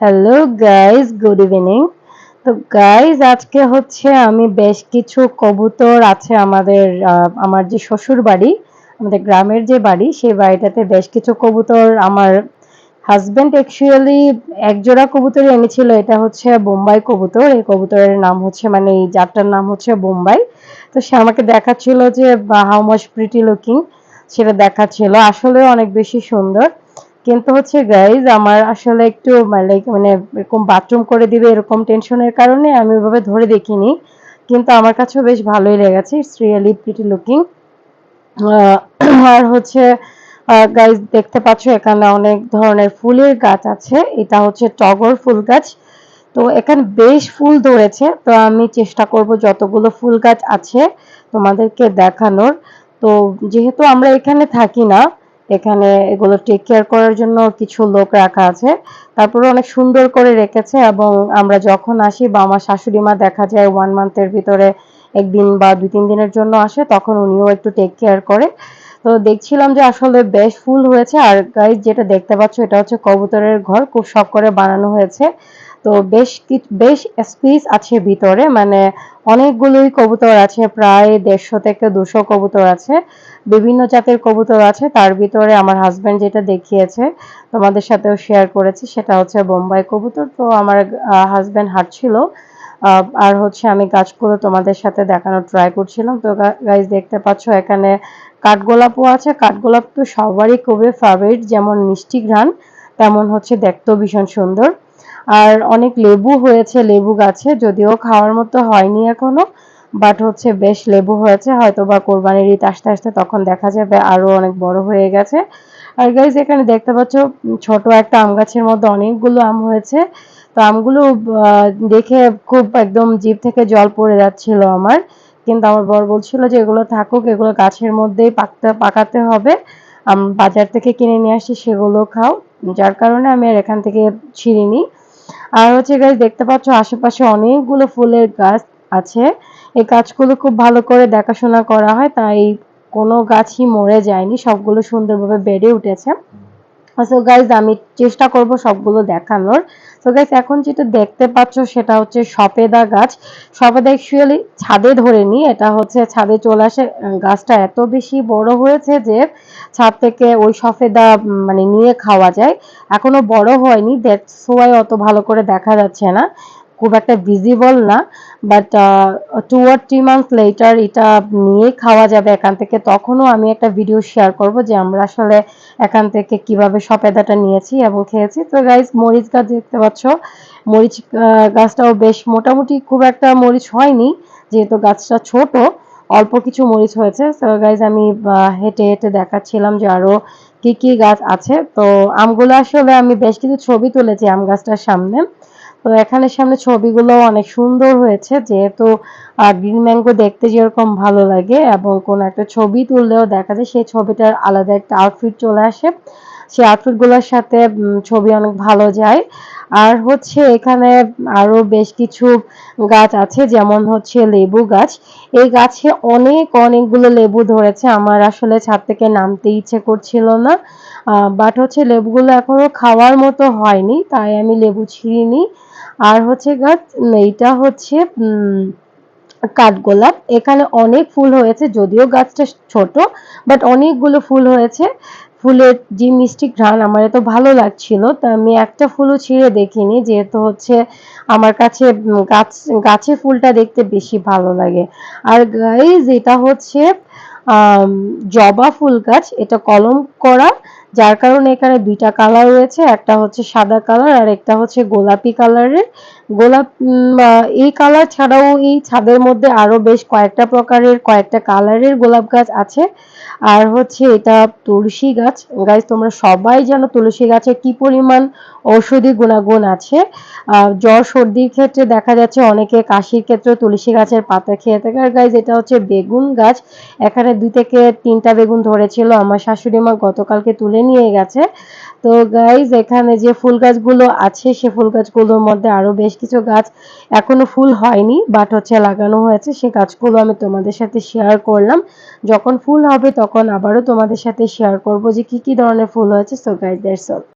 Hello guys good evening তো guys আজকে হচ্ছে আমি বেশ কিছু কবুতর আছে আমাদের আমার যে শ্বশুর বাড়ি, আমাদের গ্রামের যে বাড়ি, সেই বাড়িটাতে বেশ কিছু কবুতর আমার হাজব্যান্ড অ্যাকচুয়ালি একজোড়া কবুতর এনেছিল। এটা হচ্ছে বোম্বাই কবুতর। এই কবুতরের নাম হচ্ছে মানে এই জাতটার নাম হচ্ছে বোম্বাই। তো সে আমাকে দেখাচ্ছিল যে হাউ মাস প্রিটি লুকিং সেটা দেখাচ্ছিল। আসলে অনেক বেশি সুন্দর। কিন্তু হচ্ছে গাইজ আমার আসলে একটু লাইক মানে এরকম বাথরুম করে দিবে এরকম টেনশনের কারণে আমি ওইভাবে ধরে দেখিনি। কিন্তু আমার কাছেও বেশ ভালোই লেগেছে ইটস রিয়েলি প্রিটি লুকিং আর হচ্ছে গাইজ দেখতে পাচ্ছ এখানে অনেক ধরনের ফুলের গাছ আছে। এটা হচ্ছে টগর ফুল গাছ। তো এখানে বেশ ফুল ধরেছে। তো আমি চেষ্টা করব যতগুলো ফুল গাছ আছে তোমাদেরকে দেখানোর। তো যেহেতু আমরা এখানে থাকি না এখানে এগুলো টেক কেয়ার করার জন্য কিছু লোক রাখা আছে। তারপরে অনেক সুন্দর করে রেখেছে এবং আমরা যখন আসি বা আমার শাশুড়ি মা দেখা যায় ওয়ান মান্থের ভিতরে, একদিন বা দুই, তিন দিনের জন্য আসে, তখন উনিও একটু টেক কেয়ার করে। তো দেখছিলাম যে আসলে বেশ ফুল হয়েছে। আর গাইজ যেটা দেখতে পাচ্ছ, এটা হচ্ছে কবুতরের ঘর। খুব শখ করে বানানো হয়েছে। তো বেশ বেশ স্পেস আছে ভিতরে। মানে অনেকগুলোই কবুতর আছে। প্রায় দেড়শো থেকে দুশো কবুতর আছে। বিভিন্ন জাতের কবুতর আছে। তার ভিতরে আমার হাজব্যান্ড যেটা দেখিয়েছে, তোমাদের সাথেও শেয়ার করেছি, সেটা হচ্ছে বোম্বাই কবুতর। তো আমার হাজব্যান্ড হাঁটছিল আর হচ্ছে আমি গাছগুলো তোমাদের সাথে দেখানোর ট্রাই করছিলাম। তো গাইজ দেখতে পাচ্ছ এখানে কাঠগোলাপও আছে। কাঠগোলাপ তো সবারই খুবই ফেভারিট যেমন মিষ্টি ঘ্রাণ, তেমন হচ্ছে দেখতেও ভীষণ সুন্দর। আর অনেক লেবু হয়েছে, লেবু গাছে, যদিও খাওয়ার মতো হয়নি এখনও বাট হচ্ছে বেশ লেবু হয়েছে। হয়তো বা কোরবানির ঈদ আসতে আসতে তখন দেখা যাবে আরও অনেক বড় হয়ে গেছে। আর গাইজ এখানে দেখতে পাচ্ছ ছোট একটা আম গাছের মধ্যে অনেকগুলো আম হয়েছে। তো আমগুলো দেখে খুব একদম জিভ থেকে জল পড়ে যাচ্ছিল আমার। কিন্তু আমার বর বলছিল যে, এগুলো থাকুক, এগুলো গাছের মধ্যেই পাকতে, পাকাতে হবে। বাজার থেকে কিনে নিয়ে আসি সেগুলো খাও। যার কারণে আমি আর এখান থেকে ছিঁড়িনি। আর হচ্ছে গাছ দেখতে পাচ্ছ আশেপাশে অনেকগুলো ফুলের গাছ আছে। এই গাছগুলো খুব ভালো করে দেখাশোনা করা হয়, তাই কোনো গাছই মরে যায়নি, সবগুলো সুন্দরভাবে বেড়ে উঠেছে। সো গাইজ আমি চেষ্টা করব সবগুলো দেখানোর। তো গাইজ এখন যেটা দেখতে পাচ্ছ সেটা হচ্ছে সপেদা গাছ। সপেদা অ্যাকচুয়ালি ছাদে ধরে নি এটা হচ্ছে ছাদে চলে আসে। গাছটা এত বেশি বড় হয়েছে যে ছাদ থেকে ওই সফেদা মানে নিয়ে খাওয়া যায়। এখনও বড় হয়নি দ্যাটস ওয়াই অত ভালো করে দেখা যাচ্ছে না। খুব একটা ভিজিবল না বাট টু আর থ্রি মান্থ লেটার এটা নিয়ে খাওয়া যাবে এখান থেকে। তখনও আমি একটা ভিডিও শেয়ার করব যে আমরা আসলে এখান থেকে কীভাবে সপেদাটা নিয়েছি এবং খেয়েছি। তো গাইজ মরিচ গাছ দেখতে পাচ্ছ। মরিচ গাছটাও বেশ মোটামুটি খুব একটা মরিচ হয়নি, যেহেতু গাছটা ছোট, অল্প কিছু মরিচ হয়েছে। তো গাইজ আমি হেঁটে হেঁটে দেখাচ্ছিলাম যে আরও কি কি গাছ আছে। তো আমগুলো আসলে আমি বেশ কিছু ছবি তুলেছি আম গাছটার সামনে। তো এখানে সামনে ছবিগুলো অনেক সুন্দর হয়েছে, যেহেতু গ্রিন ম্যাঙ্গো দেখতে যেরকম ভালো লাগে এবং কোনো একটা ছবি তুললেও দেখা যায় সেই ছবিটার আলাদা একটা আউটফিট চলে আসে। সেই আউটফিটগুলোর সাথে ছবি অনেক ভালো যায়। আর হচ্ছে এখানে আরও বেশ কিছু গাছ আছে, যেমন হচ্ছে লেবু গাছ। এই গাছে অনেক অনেকগুলো লেবু ধরেছে। আমার আসলে ছাদ থেকে নামতে ইচ্ছে করছিল না। বাট হচ্ছে লেবুগুলো এখনও খাওয়ার মতো হয়নি, তাই আমি লেবু ছিঁড়িনি। আর হচ্ছে গাছ, এইটা হচ্ছে কাঠগোলাপ। এখানে অনেক ফুল হয়েছে, যদিও গাছটা ছোট বাট অনেকগুলো ফুল হয়েছে। ফুলের যে মিষ্টি ঘ্রাণ, আমার এত ভালো লাগছিল। তা আমি একটা ফুলও ছিঁড়ে দেখিনি, যেহেতু হচ্ছে আমার কাছে গাছ, গাছে ফুলটা দেখতে বেশি ভালো লাগে। আর গাইজ এটা হচ্ছে জবা ফুল গাছ, এটা কলম করা। যার কারণে এখানে দুইটা কালার রয়েছে, একটা হচ্ছে সাদা কালার আর একটা হচ্ছে গোলাপি কালারের গোলাপ এই কালার ছাড়াও এই ছাদের মধ্যে আরও বেশ কয়েকটা প্রকারের, কয়েকটা কালারের গোলাপ গাছ আছে। আর হচ্ছে এটা তুলসী গাছ। গাছ তোমরা সবাই জানো তুলসী গাছে কি পরিমাণ ঔষধি গুণাগুণ আছে। জ্বর, সর্দির ক্ষেত্রে দেখা যাচ্ছে অনেকে কাশির ক্ষেত্রে তুলসী গাছের পাতা খেয়ে থাকে। আর গাছ এটা হচ্ছে বেগুন গাছ। এখানে দুই থেকে তিনটা বেগুন ধরেছিল। আমার শাশুড়ি মা গতকালকে তুলে নিয়ে গেছে। তো গাইজ এখানে যে ফুল গাছগুলো আছে, সে ফুল গাছগুলোর মধ্যে আরও বেশ কিছু গাছ এখনও ফুল হয়নি বাট হচ্ছে লাগানো হয়েছে। সে গাছগুলো আমি তোমাদের সাথে শেয়ার করলাম। যখন ফুল হবে তখন আবারও তোমাদের সাথে শেয়ার করব যে কি কি ধরনের ফুল হয়েছে। So guys that's all